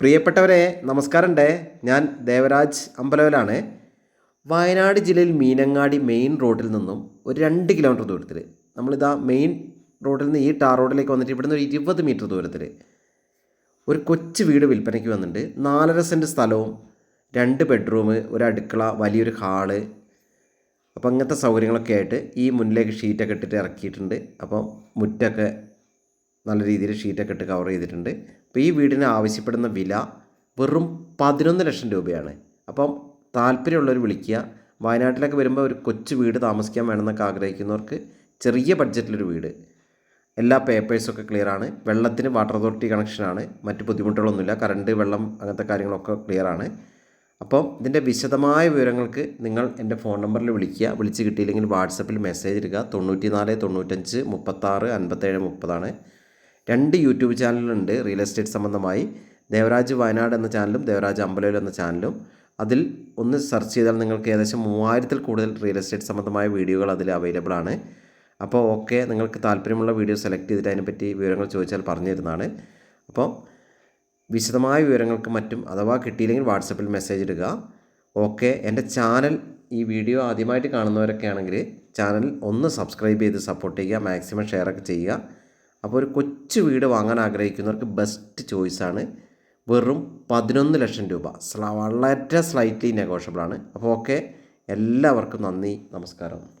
പ്രിയപ്പെട്ടവരെ നമസ്കാരമുണ്ട്. ഞാൻ ദേവരാജ് അമ്പലവലാണ്. വയനാട് ജില്ലയിൽ മീനങ്ങാടി മെയിൻ റോഡിൽ നിന്നും ഒരു രണ്ട് കിലോമീറ്റർ ദൂരത്തിൽ നമ്മളിതാ മെയിൻ റോഡിൽ നിന്ന് ഈ ടാർ റോഡിലേക്ക് വന്നിട്ട് ഇവിടുന്ന് ഒരു ഇരുപത് മീറ്റർ ദൂരത്തിൽ ഒരു കൊച്ചു വീട് വിൽപ്പനയ്ക്ക് വന്നിട്ടുണ്ട്. നാലര സെന്റ് സ്ഥലവും രണ്ട് ബെഡ്റൂം ഒരു അടുക്കള വലിയൊരു ഹാൾ. അപ്പോൾ അങ്ങനത്തെ സൗകര്യങ്ങളൊക്കെ ആയിട്ട് ഈ മുന്നിലേക്ക് ഷീറ്റൊക്കെ ഇട്ടിട്ട് ഇറക്കിയിട്ടുണ്ട്. അപ്പം മുറ്റൊക്കെ നല്ല രീതിയിൽ ഷീറ്റൊക്കെ ഇട്ട് കവർ ചെയ്തിട്ടുണ്ട്. അപ്പോൾ ഈ വീടിന് ആവശ്യപ്പെടുന്ന വില വെറും പതിനൊന്ന് ലക്ഷം രൂപയാണ്. അപ്പം താല്പര്യമുള്ളവർ വിളിക്കുക. വയനാട്ടിലൊക്കെ വരുമ്പോൾ ഒരു കൊച്ചു വീട് താമസിക്കാൻ വേണമെന്നൊക്കെ ആഗ്രഹിക്കുന്നവർക്ക് ചെറിയ ബഡ്ജറ്റിലൊരു വീട്. എല്ലാ പേപ്പേഴ്സൊക്കെ ക്ലിയർ ആണ്. വെള്ളത്തിന് വാട്ടർ അതോറിറ്റി കണക്ഷനാണ് മറ്റ് ബുദ്ധിമുട്ടുകളൊന്നുമില്ല. കറണ്ട് വെള്ളം അങ്ങനത്തെ കാര്യങ്ങളൊക്കെ ക്ലിയർ ആണ്. അപ്പം ഇതിന്റെ വിശദമായ വിവരങ്ങൾക്ക് നിങ്ങൾ എന്റെ ഫോൺ നമ്പറിൽ വിളിക്കുക. വിളിച്ച് കിട്ടിയില്ലെങ്കിൽ വാട്സപ്പിൽ മെസ്സേജ് ഇടുക. തൊണ്ണൂറ്റി നാല് തൊണ്ണൂറ്റഞ്ച് മുപ്പത്താറ് അൻപത്തേഴ് മുപ്പതാണ്. രണ്ട് യൂട്യൂബ് ചാനലുണ്ട് റിയൽ എസ്റ്റേറ്റ് സംബന്ധമായി ദേവരാജ് വയനാട് എന്ന ചാനലും ദേവരാജ് അമ്പലയിൽ എന്ന ചാനലും. അതിൽ ഒന്ന് സെർച്ച് ചെയ്താൽ നിങ്ങൾക്ക് ഏകദേശം മൂവായിരത്തിൽ കൂടുതൽ റിയൽ എസ്റ്റേറ്റ് സംബന്ധമായ വീഡിയോകൾ അതിൽ അവൈലബിൾ ആണ്. അപ്പോൾ ഓക്കെ നിങ്ങൾക്ക് താല്പര്യമുള്ള വീഡിയോ സെലക്ട് ചെയ്തിട്ട് അതിനെപ്പറ്റി വിവരങ്ങൾ ചോദിച്ചാൽ പറഞ്ഞു തരുന്നതാണ്. അപ്പോൾ വിശദമായ വിവരങ്ങൾക്ക് മറ്റും അഥവാ കിട്ടിയില്ലെങ്കിൽ വാട്സപ്പിൽ മെസ്സേജ് ഇടുക. ഓക്കെ എന്റെ ചാനൽ ഈ വീഡിയോ ആദ്യമായിട്ട് കാണുന്നവരൊക്കെ ആണെങ്കിൽ ചാനൽ ഒന്ന് സബ്സ്ക്രൈബ് ചെയ്ത് സപ്പോർട്ട് ചെയ്യുക മാക്സിമം ഷെയറൊക്കെ ചെയ്യുക. അപ്പോൾ ഒരു കൊച്ചു വീട് വാങ്ങാൻ ആഗ്രഹിക്കുന്നവർക്ക് ബെസ്റ്റ് ചോയ്സാണ് വെറും പതിനൊന്ന് ലക്ഷം രൂപ. വളരെ സ്ലൈറ്റ്ലി നെഗോഷ്യബിളാണ് അപ്പോൾ ഓക്കെ എല്ലാവർക്കും നന്ദി. നമസ്കാരം.